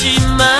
하지만